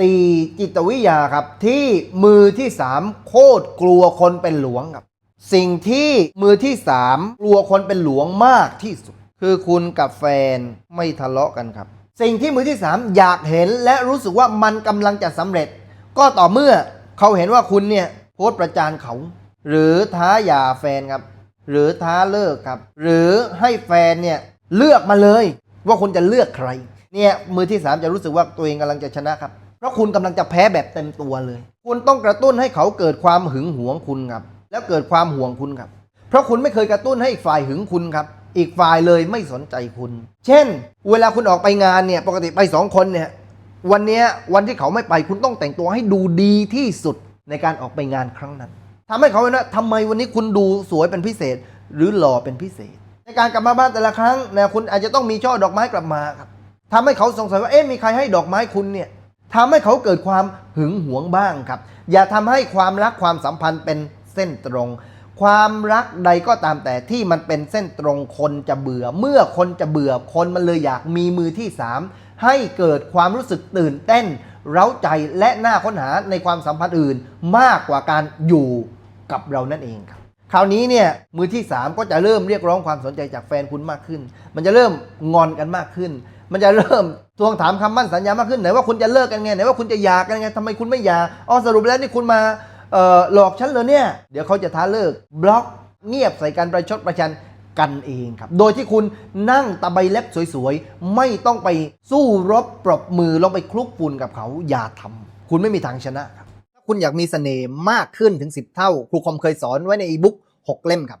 ตีจิตวิทยาครับ ที่มือที่สามโคตรกลัวคนเป็นหลวงครับ สิ่งที่มือที่สามกลัวคนเป็นหลวงมากที่สุด คือคุณกับแฟนไม่ทะเลาะกันครับ สิ่งที่มือที่สามอยากเห็นและรู้สึกว่ามันกำลังจะสำเร็จ ก็ต่อเมื่อเขาเห็นว่าคุณเนี่ยโพสประจานเขา หรือท้าหย่าแฟนครับ หรือท้าเลิกครับ หรือให้แฟนเนี่ยเลือกมาเลย ว่าคุณจะเลือกใครเนี่ยมือที่สามจะรู้สึกว่าตัวเองกำลังจะชนะครับ เพราะคุณกำลังจะแพ้แบบเต็มตัวเลย คุณต้องกระตุ้นให้เขาเกิดความหึงหวงคุณครับ แล้วเกิดความห่วงคุณครับ เพราะคุณไม่เคยกระตุ้นให้อีกฝ่ายหึงคุณครับ อีกฝ่ายเลยไม่สนใจคุณ เช่น เวลาคุณออกไปงานเนี่ยปกติไปสองคนเนี่ยวันนี้วันที่เขาไม่ไปคุณต้องแต่งตัวให้ดูดีที่สุดในการออกไปงานครั้งนั้นทำให้เขาเห็นว่าทำไมวันนี้คุณดูสวยเป็นพิเศษ หรือหล่อเป็นพิเศษ ในการกลับมาบ้านแต่ละครั้งนะคุณอาจจะต้องมีช่อดอกไม้กลับมาครับทำให้เขาสงสัยว่าเอ๊ะมีใครให้ดอกไม้คุณเนี่ย ทำให้เขาเกิดความหึงหวงบ้างครับ อย่าทำให้ความรักความสัมพันธ์เป็นเส้นตรง ความรักใดก็ตามแต่ที่มันเป็นเส้นตรงคนจะเบื่อ เมื่อคนจะเบื่อคนมันเลยอยากมีมือที่สามให้เกิดความรู้สึกตื่นเต้น เร้าใจและน่าค้นหาในความสัมพันธ์อื่นมากกว่าการอยู่กับเรานั่นเองครับคราวนี้เนี่ยมือที่ 3 ก็จะเริ่มเรียกร้องความสนใจจากแฟนคุณมากขึ้น มันจะเริ่มงอนกันมากขึ้น มันจะเริ่มทวงถามคำมั่นสัญญามากขึ้นไหนว่าคุณจะเลิกกันไงไหนว่าคุณจะหย่ากันไงทำไมคุณไม่หย่าอ๋อสรุปแล้วนี่คุณมาหลอกฉันเลยเนี่ย เดี๋ยวเขาจะท้าเลิก บล็อกเงียบใส่กันประชดประชันกันเองครับ โดยที่คุณนั่งตะไบเล็บสวยๆ ไม่ต้องไปสู้รบปรบมือลงไปคลุกฝุ่นกับเขาอย่าทำคุณไม่มีทางชนะครับถ้าคุณอยากมีเสน่ห์มากขึ้นถึง 10 เท่า ครูคอมเคยสอนไว้ในอีบุ๊ก6เล่มครับ